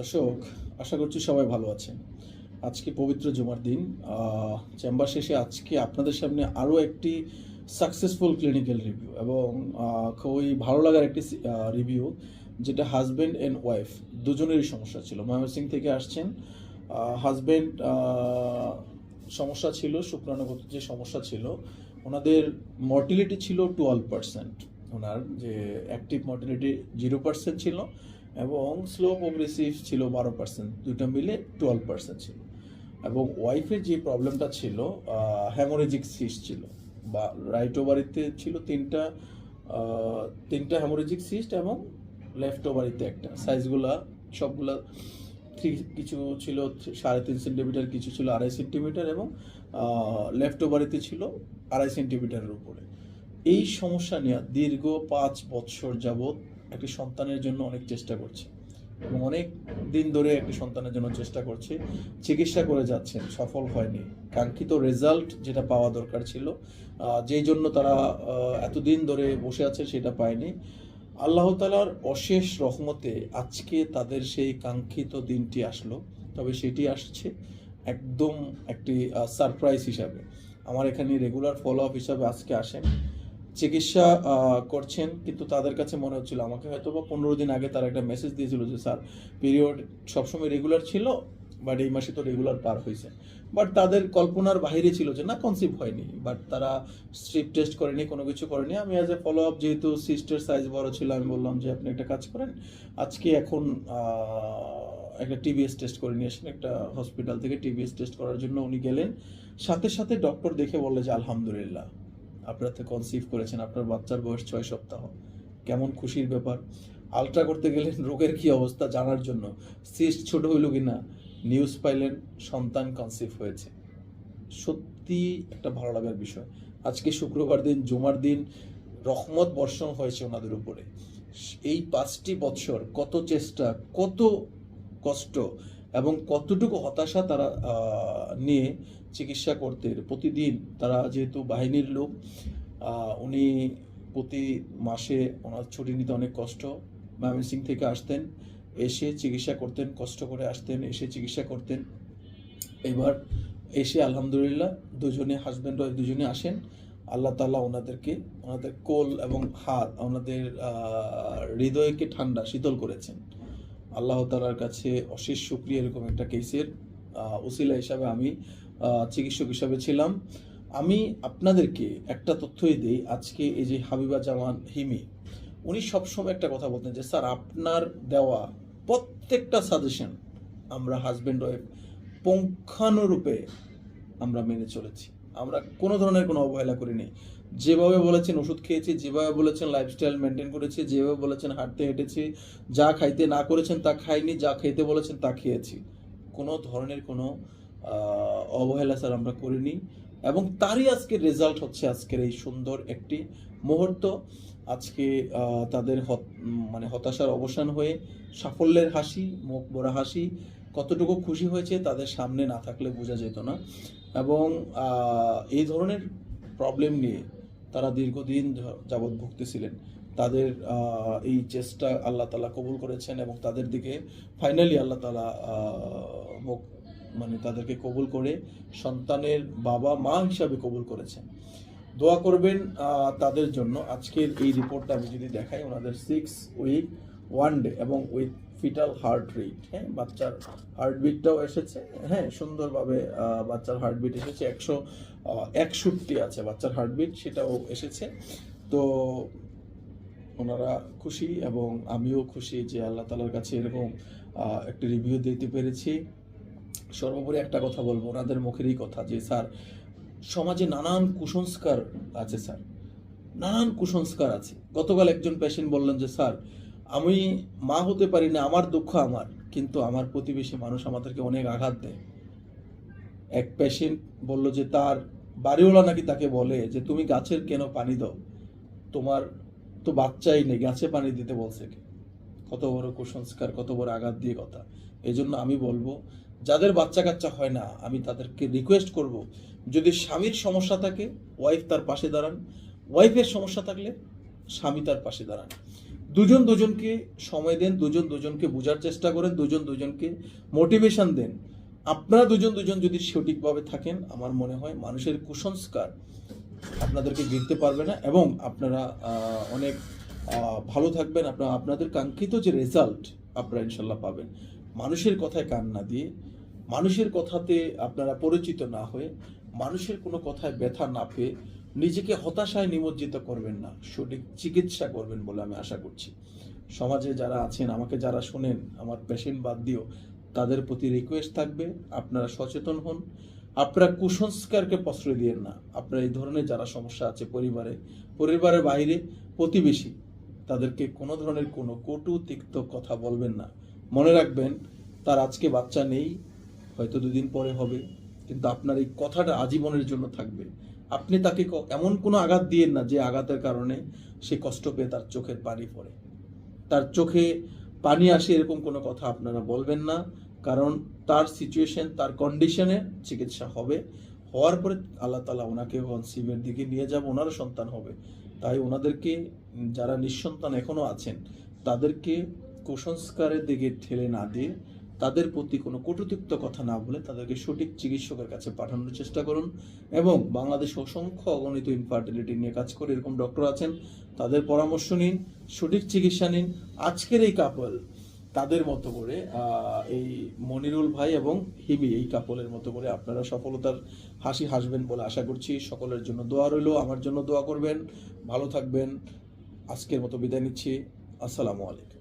দর্শক, আশা করছি সবাই ভালো আছেন। আজকে পবিত্র জুমার দিন। চেম্বার শেষে আজকে আপনাদের সামনে আরও একটি সাকসেসফুল ক্লিনিক্যাল রিভিউ এবং খুবই ভালো লাগার একটি রিভিউ যেটা হাজব্যান্ড অ্যান্ড ওয়াইফ দুজনেরই সমস্যা ছিল। ময়মনসিং থেকে আসছেন। হাজব্যান্ড সমস্যা ছিল শুক্রাণুগত যে সমস্যা ছিল, ওনাদের মর্টিলিটি ছিল টুয়েলভ পার্সেন্ট ওনার যে অ্যাক্টিভ মর্টিলিটি জিরো পার্সেন্ট ছিল। এবং স্লো প্রোগ্রেসিভ ছিল বারো পার্সেন্ট দুটো মিলে টুয়েলভ পার্সেন্ট ছিল। এবং ওয়াইফের যে প্রবলেমটা ছিল হ্যামোরেজিক সিস্ট ছিল বা রাইট ওভারিতে ছিল তিনটা তিনটা হ্যামোরেজিক সিস্ট এবং লেফট ওভারিতে একটা। সাইজগুলা সবগুলা থ্রি কিছু ছিল সাড়ে তিন সেন্টিমিটার কিছু ছিল আড়াই সেন্টিমিটার এবং লেফট ওভারিতে ছিল আড়াই সেন্টিমিটারের উপরে। এই সমস্যা নিয়ে দীর্ঘ পাঁচ বছর যাবৎ একটি সন্তানের জন্য অনেক চেষ্টা করছে এবং অনেক দিন ধরে একটি সন্তানের জন্য চেষ্টা করছে, চিকিৎসা করে যাচ্ছেন, সফল হয়নি। কাঙ্ক্ষিত রেজাল্ট যেটা পাওয়া দরকার ছিল যেই জন্য তারা এতদিন ধরে বসে আছে সেটা পায়নি। আল্লাহ তালার অশেষ রহমতে আজকে তাদের সেই কাঙ্ক্ষিত দিনটি আসলো, তবে সেটি আসছে একদম একটি সারপ্রাইজ হিসাবে। আমার এখানে রেগুলার ফলো আপ হিসাবে আজকে আসেন। চিকিৎসা করছেন, কিন্তু তাদের কাছে মনে হচ্ছিল, আমাকে হয়তো বা পনেরো দিন আগে তারা একটা মেসেজ দিয়েছিল যে, স্যার পিরিয়ড সবসময় রেগুলার ছিল বাট এই মাসে তো রেগুলার পার হয়েছে বাট তাদের কল্পনার বাইরে ছিল যে, না কনসিভ হয়নি। বাট তারা স্ট্রিপ টেস্ট করেনি, কোনো কিছু করেনি। আমি অ্যাজ এ ফলো আপ যেহেতু সিস্টার সাইজ বড় ছিল, আমি বললাম যে, আপনি একটা কাজ করেন, আজকে এখন একটা টিবিএস টেস্ট করে নিয়ে আসেন, একটা হসপিটাল থেকে টিবিএস টেস্ট করার জন্য। উনি গেলেন। সাথে সাথে ডক্টর দেখে বললে যে, আলহামদুলিল্লাহ। আপনার তো কনসিভ করেছেন, আপনার বাচ্চার বয়স ছয় সপ্তাহ। কেমন খুশির ব্যাপার? আলট্রা করতে গেলেন রোগের কি অবস্থা জানার জন্য? সিস্ট ছোট হইল কিনা? নিউজ পাইলেন, সন্তান কনসিভ হয়েছে। সত্যি একটা ভালো লাগার বিষয়। আজকে শুক্রবার দিন, জুমার দিন, রহমত বর্ষণ হয়েছে ওনাদের উপরে। এই পাঁচটি বছর কত চেষ্টা, কত কষ্ট এবং কতটুকু হতাশা তারা নিয়ে চিকিৎসা করতে প্রতিদিন তারা যেহেতু বাহিনীর লোক উনি প্রতি মাসে ওনার ছুটি নিতে অনেক কষ্ট। ময়মনসিং থেকে আসতেন, এসে চিকিৎসা করতেন, কষ্ট করে আসতেন, এসে চিকিৎসা করতেন। এবার এসে আলহামদুলিল্লাহ দুজনে হাজব্যান্ড ওয়াইফ দুজনে আসেন। আল্লাহ তাআলা ওনাদেরকে, ওনাদের কোল এবং হাত, ওনাদের হৃদয়কে ঠান্ডা, শীতল করেছেন। আল্লাহ তালার কাছে অশেষ শুক্রিয়া এরকম একটা কেসের উসিলা হিসাবে আমি চিকিৎসক হিসাবে ছিলাম। আমি আপনাদেরকে একটা তথ্যই দিই, আজকে এই যে হাবিবা জামান হিমি, উনি সবসময় একটা কথা বলতেন যে, স্যার, আপনার দেওয়া প্রত্যেকটা সাজেশন আমরা হাজব্যান্ড ওয়াইফ পুঙ্খানুরূপে আমরা মেনে চলেছি। আমরা কোনো ধরনের কোনো অবহেলা করিনি। যেভাবে বলেছেন ওষুধ খেয়েছি, যেভাবে বলেছেন লাইফস্টাইল মেনটেন করেছি, যেভাবে বলেছেন হাঁটতে হেঁটেছি, যা খাইতে না করেছেন তা খাইনি, যা খেতে বলেছেন তা খেয়েছি। কোনো ধরনের কোনো অবহেলা স্যার আমরা করিনি। এবং তারই আজকে রেজাল্ট হচ্ছে আজকের এই সুন্দর একটি মুহূর্ত। আজকে তাদের মানে হতাশার অবসান হয়ে সাফল্যের হাসি, মুখ বড়া হাসি কতটুকু খুশি হয়েছে তাদের সামনে না থাকলে বোঝা যেত না। এবং এই ধরনের প্রবলেম নিয়ে তারা দীর্ঘদিন যাবৎ ভুগতেছিলেন। তাদের এই চেষ্টা আল্লাহ তালা কবুল করেছেন এবং তাদের দিকে ফাইনালি আল্লাহ তালা মুখ মানে তাদেরকে কবুল করে সন্তানের বাবা মা হিসাবে কবুল করেছেন। দোয়া করবেন তাদের জন্য। আজকের এই রিপোর্টটা আমি যদি দেখাই, ওনাদের সিক্স উইক ওয়ান ডে এবং উইথ ফিটাল হার্ট রেট হ্যাঁ বাচ্চার হার্টবিটটাও এসেছে হ্যাঁ সুন্দরভাবে বাচ্চার হার্টবিট এসেছে, একশো একষট্টি আছে বাচ্চার হার্টবিট সেটাও এসেছে। তো ওনারা খুশি এবং আমিও খুশি যে আল্লাহ তালার কাছে এরকম একটি রিভিউ দিতে পেরেছি। সর্বোপরি একটা কথা বলব, ওনাদের মুখেরই কথা যে, স্যার, সমাজে নানান কুসংস্কার আছে, স্যার। নানান কুসংস্কার আছে। গতকাল একজন পেশেন্ট বললেন যে, স্যার আমি মা হতে পারি না, আমার দুঃখ আমার, কিন্তু আমার প্রতিবেশী মানুষ আমাদেরকে অনেক আঘাত দেয়। এক পেশেন্ট বলল যে, তার বাড়িওয়ালা নাকি তাকে বলে যে, তুমি গাছের কেন পানি দাও? তোমার তো বাচ্চাই নেই, গাছে পানি দিতে বলছে কত বড় কুসংস্কার, কত বড় আঘাত দিয়ে কথা। এই জন্য আমি বলব, যাদের বাচ্চা কাচ্চা হয় না, আমি তাদেরকে রিকোয়েস্ট করব, যদি স্বামীর সমস্যা থাকে ওয়াইফ তার পাশে দাঁড়ান। ওয়াইফের সমস্যা থাকলে, স্বামী তার পাশে দাঁড়ান। দুজন দুজনকে সময় দেন, দুজন দুজনকে বোঝার চেষ্টা করেন, দুজন দুজনকে মোটিভেশন দেন। আপনারা দুজন দুজন যদি সঠিকভাবে থাকেন, আমার মনে হয় মানুষের কুসংস্কার আপনাদেরকে গিরতে পারবে না এবং আপনারা অনেক ভালো থাকবেন। আপনারা, আপনাদের কাঙ্ক্ষিত যে রেজাল্ট আপনারা ইনশাল্লাহ পাবেন। মানুষের কথায় কান না দিয়ে, মানুষের কথাতে আপনারা পরিচিত না হয়ে, মানুষের কোনো কথায় ব্যথা না পেয়ে নিজেকে হতাশায় নিমজ্জিত করবেন না, সঠিক চিকিৎসা করবেন বলে আমি আশা করছি। সমাজে যারা আছেন, আমাকে যারা শোনেন, আমার পেশেন্ট বাদ দিও তাদের প্রতি রিকোয়েস্ট থাকবে, আপনারা সচেতন হন। আপনারা কুসংস্কারকে প্রশ্রয় দিয়েন না। আপনারা এই ধরনের যারা সমস্যা আছে পরিবারে, পরিবারের বাইরে, প্রতিবেশী, তাদেরকে কোনো ধরনের কোনো কটু তিক্ত কথা বলবেন না। মনে রাখবেন, তার আজকে বাচ্চা নেই, হয়তো দুদিন পরে হবে, কিন্তু আপনার এই কথাটা আজীবনের জন্য থাকবে। আপনি তাকে এমন কোনো আঘাত দিয়েন না যে আঘাতের কারণে সে কষ্ট পেয়ে তার চোখের পানি পড়ে। তার চোখে পানি আসে এরকম কোনো কথা আপনারা বলবেন না, কারণ তার সিচুয়েশন তার কন্ডিশনে চিকিৎসা হবে। হওয়ার পরে আল্লাহ তালা ওনাকে কনসিভের দিকে নিয়ে যাব, ওনারও সন্তান হবে। তাই ওনাদেরকে, যারা নিঃসন্তান এখনও আছেন, তাদেরকে কুসংস্কারের দিকে ঠেলে না দিয়ে তাদের প্রতি কোনো কটুতিক্ত কথা না বলে তাদেরকে সঠিক চিকিৎসকের কাছে পাঠানোর চেষ্টা করুন এবং বাংলাদেশে অসংখ্য অগণিত ইনফার্টিলিটি নিয়ে কাজ করে এরকম ডক্টর আছেন, তাদের পরামর্শ নিন, সঠিক চিকিৎসা নিন। আজকের এই কাপল তাদের মতো করে এই মনিরুল ভাই এবং হিমি এই কাপলের মতো করে আপনারা সফলতার হাসি হাসবেন বলে আশা করছি। সকলের জন্য দোয়া রইল, আমার জন্য দোয়া করবেন। ভালো থাকবেন। আজকের মতো বিদায় নিচ্ছি। আসসালামু আলাইকুম।